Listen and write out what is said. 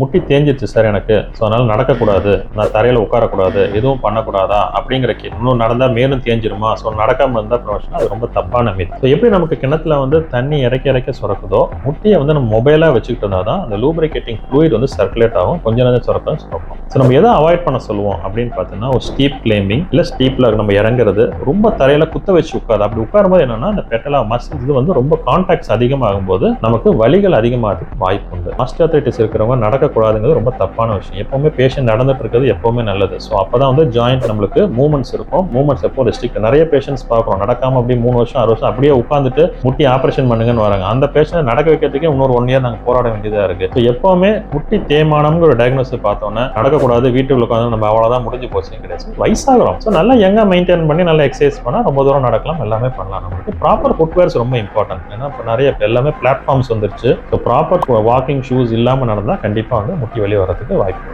முட்டி தேஞ்சிருச்சு சார் எனக்கு. ஸோ அதனால் நடக்கக்கூடாது. நான் தரையில் உட்காரக்கூடாது. எதுவும் பண்ணக்கூடாதா? அப்படிங்கிற கே இன்னும் நடந்தால் மேலும் தேஞ்சிருமா? ஸோ நடக்காமல் இருந்தால் ப்ரொஃபஷன் அது ரொம்ப தப்பான மீன் ஸோ எப்படி நமக்கு கிணத்துல வந்து தண்ணி இறக்க இறக்க சுரக்குதோ முட்டியை வந்து நம்ம மொபைலாக வச்சுக்கிட்டு இருந்தால் தான் அந்த லூப்ரிகேட்டிங் ஃப்ளூயிட் வந்து சர்க்குலேட் ஆகும். கொஞ்ச நேரம் சுரக்கம் சுரக்கும். ஸோ நம்ம எதை அவாய்ட் பண்ண சொல்லுவோம் அப்படின்னு பார்த்தீங்கன்னா ஒரு ஸ்டீப் கிளைம்பிங் இல்லை ஸ்டீப்பில் நம்ம இறங்குறது ரொம்ப தரையில் குத்த வச்சு உட்காது அப்படி உட்காரும்போது என்னன்னா அந்த பெட்டலா மசில் இது வந்து ரொம்ப கான்டாக்ட்ஸ் அதிகமாகும் போது நமக்கு வலிகள் அதிகமாகிறதுக்கு வாய்ப்பு உண்டு ஆஸ்டியோத்தைட்டிஸ் இருக்கிறவங்க நடக்கக்கூடாதுங்கிறது ரொம்ப தப்பான விஷயம். எப்போவுமே பேஷண்ட் நடந்துட்டு இருக்கிறது எப்போவுமே நல்லது. ஸோ அப்பதான் வந்து ஜாயிண்ட் நம்மளுக்கு மூவ்மெண்ட்ஸ் இருக்கும். மூவ்மெண்ட்ஸ் எப்போ ரெஸ்ட்ரிக்ட் நிறைய பேஷண்ட்ஸ் பார்க்குறோம். நடக்காமல் அப்படியே மூணு வருஷம் ஆறு வருஷம் அப்படியே உட்காந்துட்டு முட்டி ஆப்ரேஷன் பண்ணுங்கன்னு வராங்க. அந்த பேஷண்ட் நடக்க வைக்கிறதுக்கே இன்னொரு ஒன் இயர் நாங்கள் போராட வேண்டியதாக இருக்கு. ஸோ எப்போவுமே முட்டி தேய்மானம்ங்கிற ஒரு டயக்னோசிஸ் பார்த்தோன்னே நடக்கக்கூடாது. வீட்டுக்குள்ள உட்காந்து நம்ம அவ்வளோதான் முடிஞ்சு போச்சு கிடையாது வயசாகிறோம். ஸோ நல்லா எங்கே மெயின்டைன் பண்ணி நல்லா எக்ஸசைஸ் பண்ணால் ரொம்ப தூரம் நடக்கலாம். எல்லாமே பண்ணலாம் நம்மளுக்கு. ப்ராப்பர் ஃபுட்வேர்ஸ் ரொம்ப இம்பார்ட்டன்ட் ஏன்னா இப்போ நிறைய எல்லாமே பிளாட்ஃபார்ம்ஸ் வந்துருச்சு. ஸோ ப்ராப்பர் வாக்கிங் ஷூஸ் இல்லாமல் நடந்தால் கண்டிப்பாக கண்டிப்பாக வந்து முக்கிய வழி வர்றதுக்கு வாய்ப்பு